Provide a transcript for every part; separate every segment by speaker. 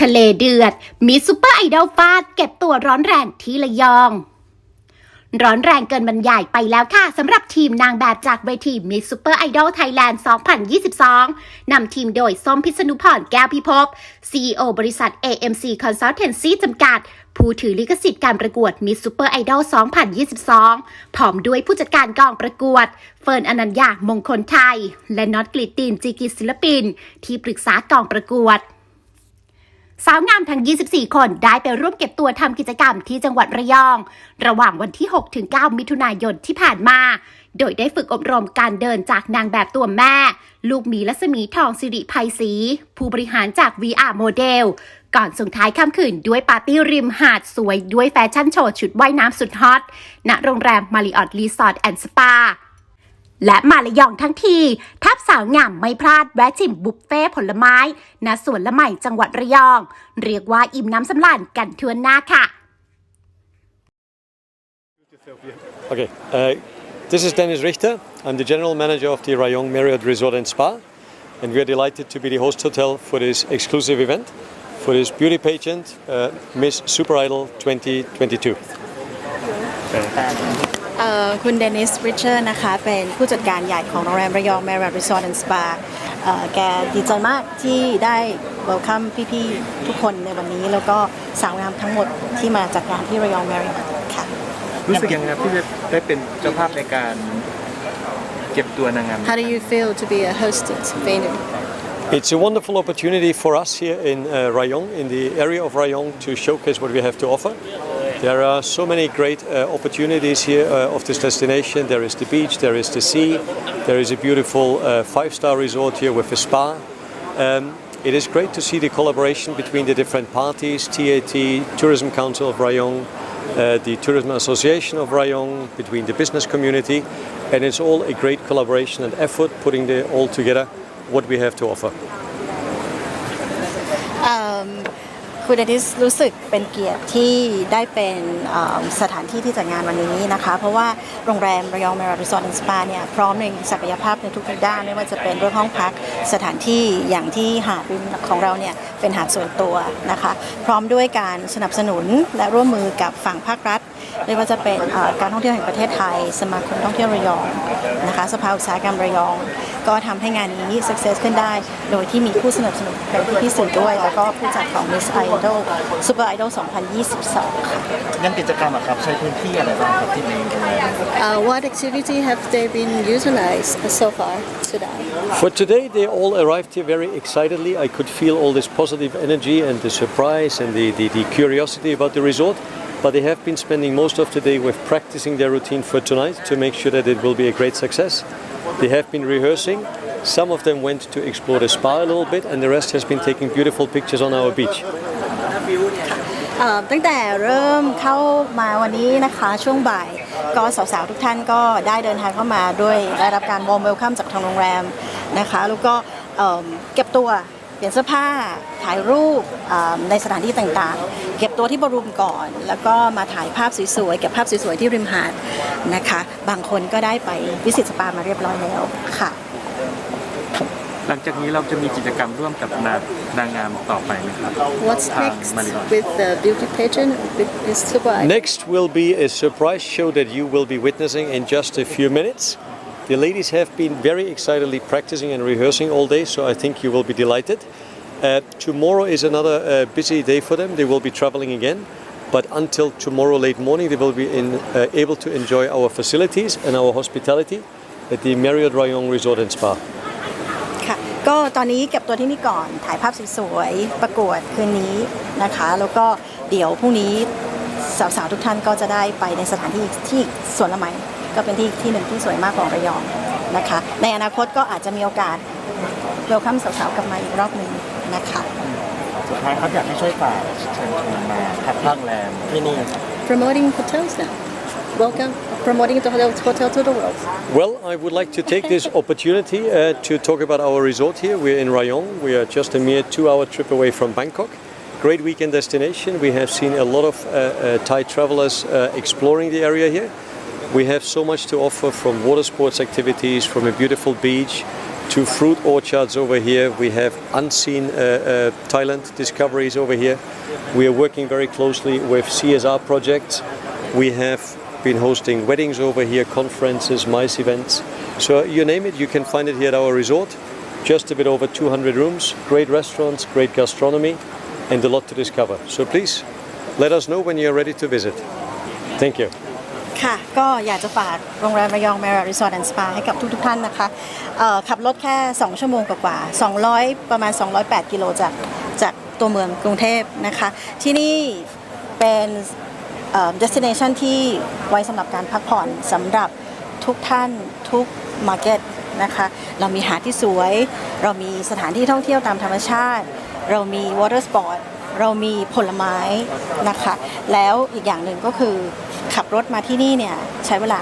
Speaker 1: ทะเลเดือด มีซูเปอร์ไอดอลฟาด เก็บตัวร้อนแรงที่ระยอง ร้อนแรงเกินบรรยายไปแล้วค่ะสำหรับทีมนางแบบจากเวที Miss Super Idol Thailand 2022 นำทีมโดยส้มพิษณุพรแก้วพิภพ CEO บริษัท AMC Consultancy จำกัด ผู้ถือลิขสิทธิ์การประกวด Miss Super Idol 2022 พร้อมด้วยผู้จัดการกองประกวด เฟิร์นอนัญญามงคลไทย และน็อตกลิตตินจีกิศิลปิน ที่ปรึกษากองประกวด สาวงามทั้ง 24 คนได้ไปร่วมเก็บตัวทำกิจกรรมที่จังหวัดระยอง ระหว่างวันที่ 6-9 มิถุนายนที่ผ่านมา โดยได้ฝึกอบรมการเดินจากนางแบบตัวแม่ ลูกหมีละสมีทองสิริภัยศรีผู้บริหารจาก VR โมเดลก่อนส่งท้ายค่ำคืนด้วยปาร์ตี้ริมหาดสวยด้วยแฟชั่นโชว์ชุดว่ายน้ำสุดฮอตณโรงแรมมาริออตรีสอร์ทแอนด์สปา และมาละยองทั้งที ทับสาวงามไม่พลาดแวะชิมบุฟเฟ่ผลไม้ณสวนละไมจังหวัดระยอง เรียกว่าอิ่มน้ำสำราญกันทั่วหน้าค่ะ
Speaker 2: Okay, uh, this is Dennis Richter. I'm the general manager of the Rayong Marriott Resort and Spa, and we are delighted to be the host hotel for this exclusive event, for this beauty pageant, uh, Miss Super Idol 2022.
Speaker 3: เอ่อคุณเดนิสริชเชอร์นะคะ เป็นผู้จัดการใหญ่ของโรงแรมระยอง Marriott Resort and Spa เอ่อแกดีใจมากที่ได้ welcome พี่ๆ ทุกคนในวันนี้ แล้วก็สาวงามทั้งหมดที่มาจัดงานที่ระยอง Marriott ค่ะ
Speaker 4: รู้สึกยังไงครับที่จะได้เป็นเจ้าภาพในการเก็บตัวนางงาม
Speaker 3: How do you feel to be a host at venue
Speaker 2: It's a wonderful opportunity for us here in uh, Rayong, in the area of Rayong, to showcase what we have to offer. There are so many great uh, opportunities here uh, of this destination. There is the beach, there is the sea, there is a beautiful uh, five-star resort here with a spa. Um, it is great to see the collaboration between the different parties, TAT, Tourism Council of Rayong, uh, the Tourism Association of Rayong, between the business community, and it's all a great collaboration and effort putting the, all together what we have to offer.
Speaker 3: คุณเดนิสรู้สึกเป็นเกียรติที่ได้เป็นสถานที่ที่จัดงานวันนี้นะคะ เพราะว่าโรงแรมระยองเมรารีสอร์ทสปาเนี่ยพร้อมในศักยภาพในทุกๆด้านไม่ว่าจะเป็นเรื่องห้องพักสถานที่อย่างที่หาดริมของเราเนี่ยเป็นหาดส่วนตัวนะคะ พร้อมด้วยการสนับสนุนและร่วมมือกับฝั่งภาครัฐ ไม่ว่าจะเป็นเอ่อการท่องเที่ยวแห่งประเทศไทย สมาคมท่องเที่ยวระยองนะคะสภาอุตสาหกรรมระยอง ก็ทำให้งานนี้ success ขึ้นได้ โดยที่มีผู้สนับสนุนเป็นพี่ๆสื่อด้วย แล้วก็ผู้จัดของ Miss Idol Super Idol 2022 ค่ะ
Speaker 4: ยังกิจกรรมอะครับใช้พื้นที่อะไรบ้างครับที่ในโรงแรม
Speaker 5: Uh, what activity have they been utilized so far today?
Speaker 2: For today, they all arrived here very excitedly. I could feel all this positive energy and the surprise and the, the, the curiosity about the resort. But they have been spending most of the day with practicing their routine for tonight to make sure that it will be a great success. They have been rehearsing. Some of them went to explore the spa a little bit, and the rest has been taking beautiful pictures on our beach.
Speaker 3: เอ่อตั้งแต่เริ่มเข้ามาวันนี้นะคะช่วงบ่ายก็สาวๆทุกท่านก็ได้เดินทางเข้ามาด้วยได้รับการวอร์มเวลคัมจากทางโรงแรมนะคะแล้วก็เอิ่มเก็บตัว เปลี่ยนเสื้อผ้าถ่ายรูปเอ่อในสถานที่ต่างๆ เก็บตัวที่บรูมก่อน แล้วก็มาถ่ายภาพสวยๆเก็บภาพสวยๆที่ริมหาดนะคะ บางคนก็ได้ไปวิสิตสปามาเรียบร้อยแล้วค่ะ
Speaker 4: หลังจากนี้เราจะมีกิจกรรมร่วมกับนางนางงามต่อไปไหมครับ
Speaker 5: What's
Speaker 4: Um,
Speaker 5: next
Speaker 4: Maribel.
Speaker 5: with the beauty pageant with Miss Super Idol?
Speaker 2: Next will be a surprise show that you will be witnessing in just a few minutes. The ladies have been very excitedly practicing and rehearsing all day, so I think you will be delighted. Uh, tomorrow is another uh, busy day for them. They will be traveling again, but until tomorrow late morning, they will be in, uh, able to enjoy our facilities and our hospitality at the Marriott Rayong Resort and Spa.
Speaker 3: ค่ะก็ตอนนี้เก็บตัวที่นี่ก่อนถ่ายภาพสวยๆประกวดคืนนี้นะคะ แล้วก็เดี๋ยวพรุ่งนี้สาวๆทุกท่านก็จะได้ไปในสถานที่ที่สวนละไม ก็เป็นที่ที่หนึ่งที่สวยมากของระยองนะคะ ในอนาคตก็อาจจะมีโอกาสเวลคัมสาวๆกลับมาอีกรอบหนึ่งนะคะ
Speaker 4: สุดท้ายครับอยากให้ช่วยฝากเชิญชวนมาพักโรงแรมที่นี่
Speaker 5: Promoting hotels now. Welcome, promoting the hotel, hotel to the world.
Speaker 2: Well, I would like to take this opportunity uh, to talk about our resort here. We're in Rayong. We are just a mere two-hour trip away from Bangkok. Great weekend destination. We have seen a lot of uh, uh, Thai travelers uh, exploring the area here. We have so much to offer from water sports activities, from a beautiful beach, to fruit orchards over here. We have unseen uh, uh, Thailand discoveries over here. We are working very closely with CSR projects. We have been hosting weddings over here, conferences, mice events. So you name it, you can find it here at our resort. Just a bit over 200 rooms, great restaurants, great gastronomy, and a lot to discover. So please let us know when you're ready to visit. Thank you.
Speaker 3: ค่ะ ก็อยากจะฝากโรงแรมระยอง Marriott Resort and Spa ให้กับทุกๆท่านนะคะขับรถแค่ 2 ชั่วโมงกว่าๆ200 ประมาณ 208 กิโลจากจากตัวเมืองกรุงเทพนะคะ ที่นี่เป็นเอ่อ destination ที่ไว้สำหรับการพักผ่อนสำหรับทุกท่านทุก market นะคะ เรามีหาดที่สวย เรามีสถานที่ท่องเที่ยวตามธรรมชาติ เรามี water sport เรามีผลไม้นะคะ แล้วอีกอย่างหนึ่งก็คือ ขับรถมาที่นี่เนี่ยใช้เวลา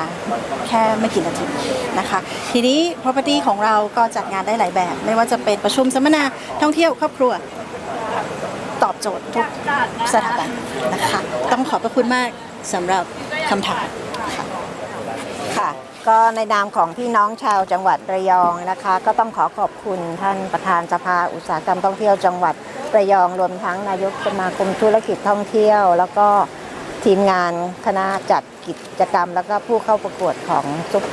Speaker 3: แค่ไม่กี่นาทีนะคะ ทีนี้ property ของเราก็จัดงานได้หลายแบบ ไม่ว่าจะเป็นประชุมสัมมนาท่องเที่ยวครอบครัวตอบโจทย์ทุกสถาบันนะคะ ต้องขอบพระคุณมากสำหรับคำถามค่ะ
Speaker 6: ค่ะก็ในนามของพี่น้องชาวจังหวัดระยองนะคะ ก็ต้องขอขอบคุณท่านประธานสภาอุตสาหกรรมท่องเที่ยวจังหวัดระยองรวมทั้งนายกสมาคมธุรกิจท่องเที่ยว แล้วก็ ทีมงานคณะจัดกิจกรรม แล้วก็ผู้เข้าประกวดของซุป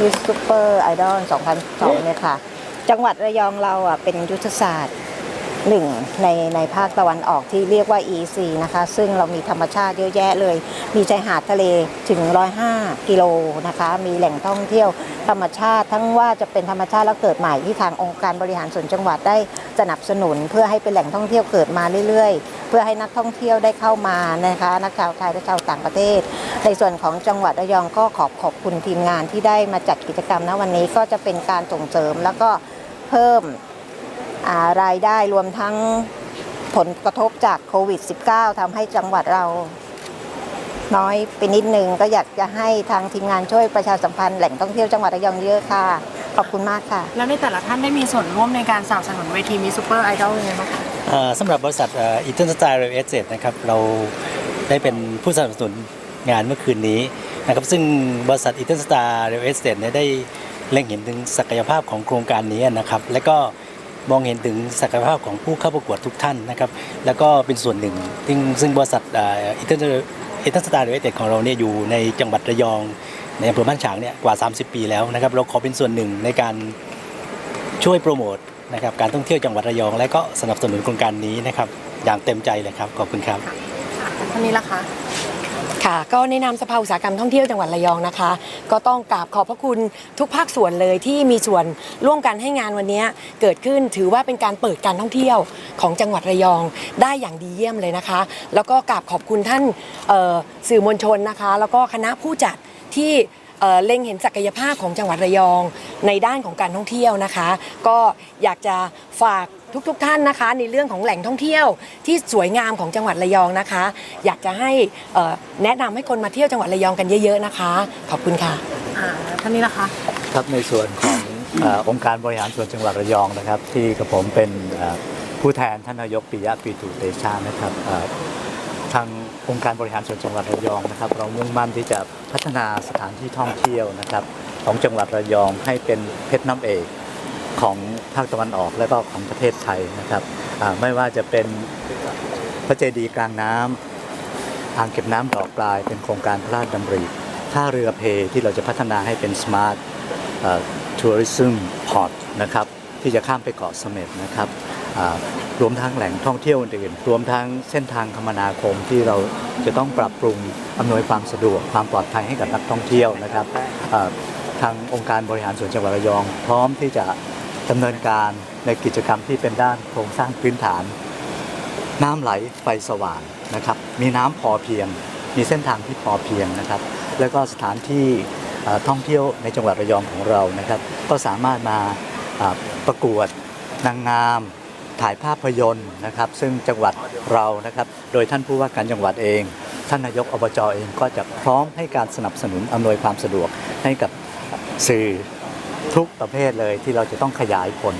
Speaker 6: ยูซูเปอร์ไอดอล 2002 เนี่ยค่ะ จังหวัดระยองเราอะเป็นยุทธศาสตร์ หนึ่งในในภาคตะวันออกที่เรียกว่า EC นะคะ ซึ่งเรามีธรรมชาติเยอะแยะเลย มีชายหาดทะเลถึง 105 กิโลนะคะ มีแหล่งท่องเที่ยวธรรมชาติ ทั้งว่าจะเป็นธรรมชาติและเกิดใหม่ที่ทางองค์การบริหารส่วนจังหวัดได้สนับสนุน เพื่อให้เป็นแหล่งท่องเที่ยวเกิดมาเรื่อยๆ เพื่อให้นักท่องเที่ยวได้เข้ามานะคะ นักชาวไทยและชาวต่างประเทศ ในส่วนของจังหวัดระยองก็ขอบขอบคุณทีมงานที่ได้มาจัดกิจกรรมณวันนี้ก็จะเป็นการส่งเสริมแล้วก็เพิ่ม รายได้รวมทั้งผลกระทบจากโควิด -19 ทำให้จังหวัดเราน้อยไปนิดนึงก็อยากจะให้ทางทีมงานช่วยประชาสัมพันธ์แหล่งท่องเที่ยวจังหวัดระยองเยอะค่ะ ขอบคุณมากค่ะ
Speaker 7: แล้วในแต่ละท่านได้มีส่วนร่วมในการสนับสนุนเวทีมิซูเปอร์ไอดอลยังไงบ้างคะ
Speaker 8: เอ่อสำหรับบริษัทอินเตอร์สไตล์เรเอสเซนะครับเราได้เป็นผู้สนับสนุนงานเมื่อคืนนี้นะครับซึ่งบริษัทอินเตอร์สตาร์เรเอสเซเนี่ยได้เล็งเห็นถึงศักยภาพของโครงการนี้นะครับ และก็ มองเห็นถึงศักยภาพของผู้เข้าประกวดทุกท่านนะครับ แล้วก็เป็นส่วนหนึ่ง ซึ่งซึ่งบริษัทอินเตอร์อินเตอร์สตาร์เรเอสเซของเราเนี่ยอยู่ในจังหวัดระยองในอำเภอบ้านฉางเนี่ยกว่า 30 ปีแล้วนะครับเราขอเป็นส่วนหนึ่งในการช่วยโปรโมทนะครับการท่องเที่ยวจังหวัดระยอง และก็สนับสนุนโครงการนี้นะครับอย่างเต็มใจเลยครับขอบคุณครับ
Speaker 7: ท่านนี้ละคะ
Speaker 9: ค่ะ ก็ในนามสภาอุตสาหกรรมท่องเที่ยวจังหวัดระยองนะคะ ก็ต้องกราบขอบพระคุณทุกภาคส่วนเลยที่มีส่วนร่วมกันให้งานวันนี้เกิดขึ้นถือว่าเป็นการเปิดการท่องเที่ยวของจังหวัดระยองได้อย่างดีเยี่ยมเลยนะคะ แล้วก็กราบขอบคุณท่านสื่อมวลชนนะคะ แล้วก็คณะผู้จัดที่เล็งเห็นศักยภาพของจังหวัดระยองในด้านของการท่องเที่ยวนะคะ ก็อยากจะฝาก ทุกๆทท่านนะคะ ในเรื่องของแหล่งท่องเที่ยวที่สวยงามของจังหวัดระยองนะคะ อยากจะให้เอ่อแนะนำให้คนมาเที่ยวจังหวัดระยองกันเยอะ ๆนะคะ ขอบคุณค่ะ
Speaker 7: อ่าท่านนี้ล่ะคะ
Speaker 10: ครับในส่วนของเออองค์การบริหารส่วนจังหวัดระยองนะครับ ที่กับผมเป็นเอ่อผู้แทนท่านนายกปิยะปีตุเตชานะครับเอ่อทางองค์การบริหารส่วนจังหวัดระยองนะครับ เรามุ่งมั่นที่จะพัฒนาสถานที่ท่องเที่ยวนะครับ ของจังหวัดระยองให้เป็นเพชรน้ำเอก ของภาคตะวันออกและก็ของประเทศไทยนะครับไม่ว่าจะเป็นพระเจดีย์กลางน้ำอ่างเก็บน้ำดอกปลาย เป็นโครงการพระราชดำริท่าเรือเพที่เราจะพัฒนาให้เป็น Smart ทัวริซึมพอร์ตนะครับที่จะข้ามไปเกาะเสม็ดนะครับรวมทั้งแหล่งท่องเที่ยวอื่นๆรวมทั้งเส้นทางคมนาคมที่เราจะต้องปรับปรุงอำนวยความสะดวกความปลอดภัยให้กับนักท่องเที่ยวนะครับทางองค์การบริหารส่วนจังหวัดระยอง พร้อมที่จะ ดำเนินการในกิจกรรมที่เป็นด้านโครงสร้างพื้นฐาน น้ำไหลไฟสว่างนะครับ มีน้ำพอเพียง มีเส้นทางที่พอเพียงนะครับ แล้วก็สถานที่ท่องเที่ยวในจังหวัดระยองของเรานะครับ ก็สามารถมาอ่าประกวดนางงามถ่ายภาพยนตร์นะครับ ซึ่งจังหวัดเรานะครับ โดยท่านผู้ว่าการจังหวัดเอง ท่านนายกอบจเองก็จะพร้อมให้การสนับสนุนอำนวยความสะดวกให้กับสื่อ ทุกประเภทเลยที่เราจะต้องขยายผล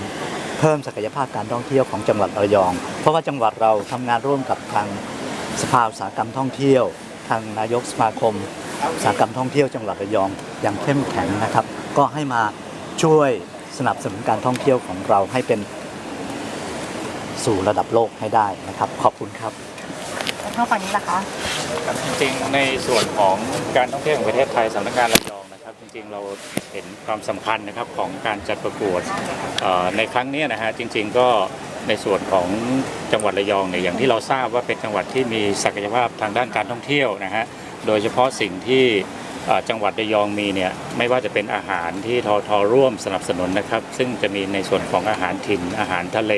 Speaker 10: เพิ่มศักยภาพการท่องเที่ยวของจังหวัดระยอง เพราะว่าจังหวัดเราทำงานร่วมกับทางสภาอุตสาหกรรมท่องเที่ยว ทางนายกสมาคมอุตสาหกรรมท่องเที่ยวจังหวัดระยองอย่างเข้มแข็งนะครับ ก็ให้มาช่วยสนับสนุนการท่องเที่ยวของเราให้เป็นสู่ระดับโลกให้ได้นะครับ ขอบคุณครับ
Speaker 7: แล้วเข้าฝั่งนี้ล่ะคะ
Speaker 4: ครับจริงๆในส่วนของการท่องเที่ยวแห่งประเทศไทยสำนักงาน จริงๆเราเห็นความสำคัญนะครับของการจัดประกวดในครั้งนี้นะฮะจริง ๆ ก็ในส่วนของจังหวัดระยองเนี่ยอย่างที่เราทราบว่าเป็นจังหวัดที่มีศักยภาพทางด้านการท่องเที่ยวนะฮะโดยเฉพาะสิ่งที่จังหวัดระยองมีเนี่ยไม่ว่าจะเป็นอาหารที่ทอทอร่วมสนับสนุนนะครับ ซึ่งจะมีในส่วนของอาหารถิ่นอาหารทะเล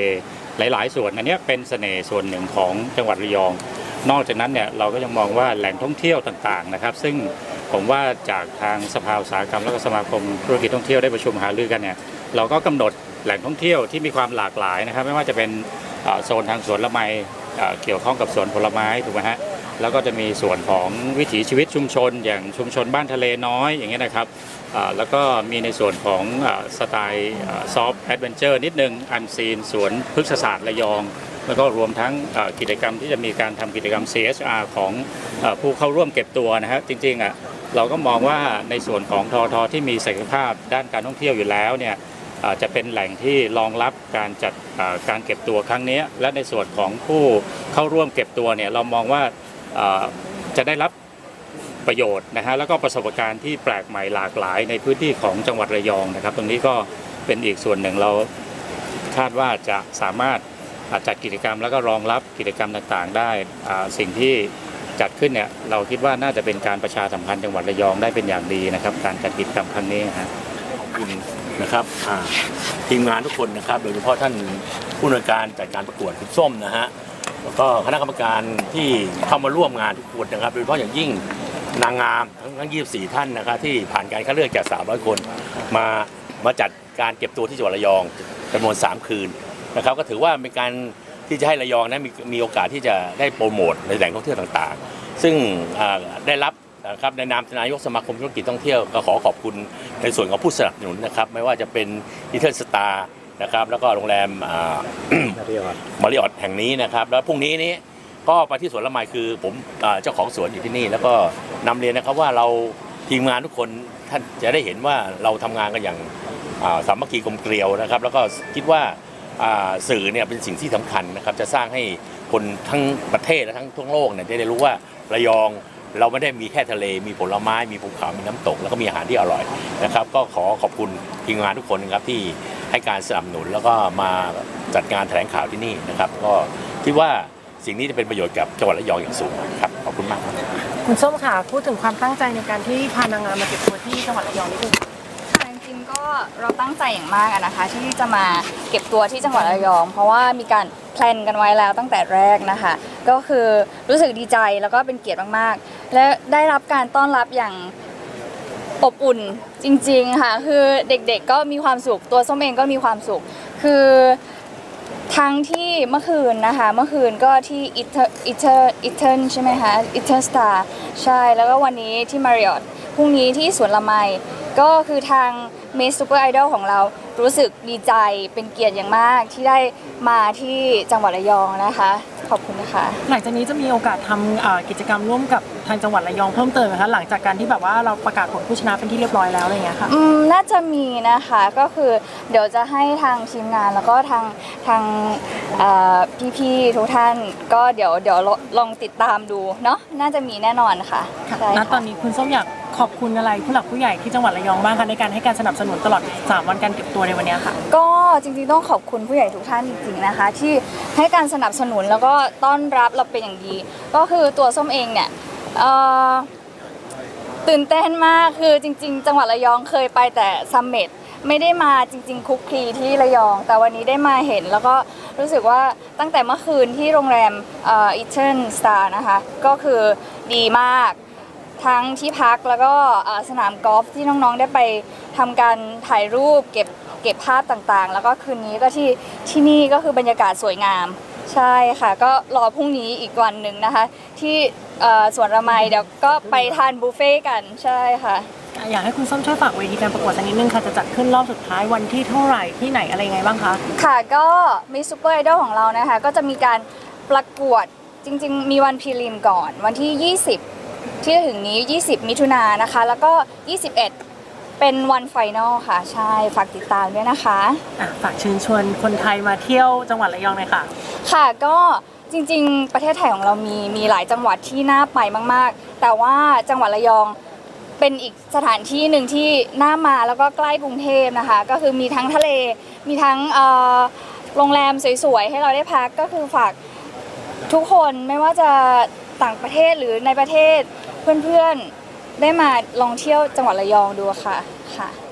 Speaker 4: หลาย ๆ ส่วนอันเนี้ยเป็นเสน่ห์ส่วนหนึ่งของจังหวัดระยอง นอกจากนั้นเนี่ยเราก็ยังมองว่าแหล่งท่องเที่ยวต่างๆนะครับ ซึ่ง ผมว่าจากทางสภาอุตสาหกรรมและก็สมาคมธุรกิจท่องเที่ยวได้ประชุมหารือกันเนี่ยเราก็กำหนดแหล่งท่องเที่ยวที่มีความหลากหลายนะครับ ไม่ว่าจะเป็นโซนทางสวนละไมเอ่เกี่ยวข้องกับสวนผลไม้ถูกไหมฮะแล้วก็จะมีส่วนของวิถีชีวิตชุมชน อย่างชุมชนบ้านทะเลน้อยอย่างเงี้ยนะครับแล้วก็มีในส่วนของสไตล์ซอฟต์แอดเวนเจอร์นิดนึง อันซีนสวนพฤกษศาสตร์ระยอง แล้วก็รวมทั้งกิจกรรมที่จะมีการทำกิจกรรม CSR ของผู้เข้าร่วมเก็บตัวนะฮะจริงๆอะ เราก็มองว่าในส่วนของทอทอที่มีศักยภาพด้านการท่องเที่ยวอยู่แล้วเนี่ยจะเป็นแหล่งที่รองรับการจัดการเก็บตัวครั้งนี้ และในส่วนของผู้เข้าร่วมเก็บตัวเนี่ยเรามองว่าจะได้รับประโยชน์นะฮะแล้วก็ประสบการณ์ที่แปลกใหม่หลากหลายในพื้นที่ของจังหวัดระยองนะครับ ตรงนี้ก็เป็นอีกส่วนหนึ่งเราคาดว่าจะสามารถจัดกิจกรรมแล้วก็รองรับกิจกรรมต่างๆ ได้สิ่งที่ จัดขึ้นเนี่ยเราคิดว่าน่าจะเป็นการประชาสัมพันธ์จังหวัดระยองได้เป็นอย่างดีนะครับ การจัดกิจกรรมครั้งนี้ฮะ
Speaker 11: ขอบคุณนะครับทีมงานทุกคนนะครับ โดยเฉพาะท่านผู้อำนวยการจัดการประกวดคุณส้มนะฮะแล้วก็คณะกรรมการที่เข้ามาร่วมงานทุกคนนะครับ โดยเฉพาะอย่างยิ่งนางงามทั้งทั้ง 24 ท่านนะครับที่ผ่านการคัดเลือกจาก 300 คนมามาจัดการเก็บตัวที่จังหวัดระยองจำนวน 3 คืนนะครับ ก็ถือว่าเป็นการ ที่จะให้ระยองนั้นมีมีโอกาสที่จะได้โปรโมทในแหล่งท่องเที่ยวต่างๆ ซึ่งอ่าได้รับนะครับในนามนายกสมาคมธุรกิจท่องเที่ยวก็ขอขอบคุณในส่วนของผู้สนับสนุนนะครับ ไม่ว่าจะเป็นอีเทิร์สตาร์นะครับแล้วก็โรงแรมมาริออตแห่งนี้นะครับ แล้วพรุ่งนี้นี้ก็ไปที่สวนละไมคือผมอ่าเจ้าของสวนอยู่ที่นี่ แล้วก็นำเรียนนะครับว่าเราทีมงานทุกคนท่านจะได้เห็นว่าเราทำงานกันอย่างอ่าสามัคคีกลมเกลียวนะครับ แล้วก็คิดว่าอ่า สื่อเนี่ยเป็นสิ่งที่สำคัญนะครับจะสร้างให้คนทั้งประเทศและทั้งทั่วโลกเนี่ยได้รู้ว่าระยองเราไม่ได้มีแค่ทะเลมีผลไม้มีภูเขา มีน้ำตก แล้วก็มีอาหารที่อร่อยนะครับ ก็ขอขอบคุณทีมงานทุกคนนะครับที่ให้การสนับสนุนแล้วก็มาจัดงานแถลงข่าวที่นี่นะครับ ก็คิดว่าสิ่งนี้จะเป็นประโยชน์กับจังหวัดระยองอย่างสูงครับขอบคุณมาก คุ
Speaker 7: ณส้มค่ะพูดถึงความตั้งใจในการที่พานางงามมาเก็บตัวที่จังหวัดระยองนิดนึง
Speaker 12: ก็เราตั้งใจอย่างมากอะนะคะ ที่จะมาเก็บตัวที่จังหวัดระยอง เพราะว่ามีการแพลนกันไว้แล้วตั้งแต่แรกนะคะ ก็คือรู้สึกดีใจแล้วก็เป็นเกียรติมากๆ และได้รับการต้อนรับอย่างอบอุ่นจริงๆค่ะ คือเด็กๆก็มีความสุขตัวส้มเองก็มีความสุข คือทั้งที่เมื่อคืนนะคะ เมื่อคืนก็ที่ Eter Eter Eter ใช่ไหมคะ Eter Star ใช่แล้วก็วันนี้ที่ Marriott พรุ่งนี้ที่สวนละไมก็คือทาง เมสซูเปอร์ไอดอลของเรารู้สึกดีใจเป็นเกียรติอย่างมากที่ได้มาที่จังหวัดระยองนะคะ ขอบคุณนะคะ
Speaker 7: หลังจากนี้จะมีโอกาสทำอ่ากิจกรรมร่วมกับ ทางจังหวัดระยองเพิ่มเติมไหมคะหลังจากการที่แบบว่าเราประกาศผลผู้ชนะเป็นที่เรียบร้อยแล้วอะไรอย่างเงี้ยค่ะ
Speaker 12: อืมน่าจะมีนะคะก็คือเดี๋ยวจะให้ทางทีมงานแล้วก็ทางทางเอ่อพี่ๆทุกท่านก็เดี๋ยวเดี๋ยวลองติดตามดูเนาะน่าจะมีแน่นอนค่ะใช่
Speaker 7: ณ
Speaker 12: ค่ะ
Speaker 7: ตอนนี้คุณส้มอยากขอบคุณอะไรผู้หลักผู้ใหญ่ที่จังหวัดระยองบ้างคะในการให้การสนับสนุนตลอด 3 วันการเก็บตัวในวันเนี้ยค่ะ
Speaker 12: ก็จริงๆต้องขอบคุณผู้ใหญ่ทุกท่านจริงๆนะคะ ที่ให้การสนับสนุนแล้วก็ต้อนรับเราเป็นอย่างดี ก็คือตัวส้มเองเนี่ย เอ่อตื่นเต้นมากคือจริง ๆ จังหวัดระยองเคยไปแต่ซัมเมตไม่ได้มาจริง ๆ คุกคลีที่ระยอง แต่วันนี้ได้มาเห็น แล้วก็รู้สึกว่าตั้งแต่เมื่อคืนที่โรงแรมเอ่อ Eastern Star นะคะ ก็คือดีมากทั้งที่พักแล้วก็เอ่อสนามกอล์ฟที่น้องๆได้ไปทำการถ่ายรูปเก็บเก็บภาพต่างๆ แล้วก็คืนนี้ก็ที่ที่นี่ก็คือบรรยากาศสวยงาม ใช่ค่ะ ก็รอพรุ่งนี้อีกวันหนึ่งนะคะ ที่ เอ่อสวนระไมเดี๋ยวก็ไปทานบุฟเฟ่ต์กันใช่ค่ะ
Speaker 7: อยากให้คุณส้มช่วยฝากเวทีการประกวดสักนิดนึงค่ะ จะจัดขึ้นรอบสุดท้ายวันที่เท่าไหร่ที่ไหนอะไรยังไงบ้างคะ
Speaker 12: ค่ะก็มิสซูเปอร์ไอดอลของเรานะคะ ก็จะมีการประกวดจริง ๆ มีวันพรีลิมก่อน วันที่ 20 ที่จะถึงนี้ 20 มิถุนายนนะคะ แล้วก็ 21 เป็นวันไฟนอลค่ะ ใช่ ฝากติดตามด้วยนะคะ
Speaker 7: อะฝากเชิญชวนคนไทยมาเที่ยวจังหวัดระยองหน่อยค่ะ
Speaker 12: ค่ะก็ จริง ๆ ประเทศไทยของเรามีมีหลายจังหวัดที่น่าไปมาก ๆ แต่ว่าจังหวัดระยองเป็นอีกสถานที่หนึ่งที่น่ามาแล้วก็ใกล้กรุงเทพนะคะ ก็คือมีทั้งทะเลมีทั้งโรงแรมสวยๆให้เราได้พักก็คือฝากทุกคนไม่ว่าจะต่างประเทศหรือในประเทศเพื่อนๆได้มาลองเที่ยวจังหวัดระยองดูค่ะค่ะ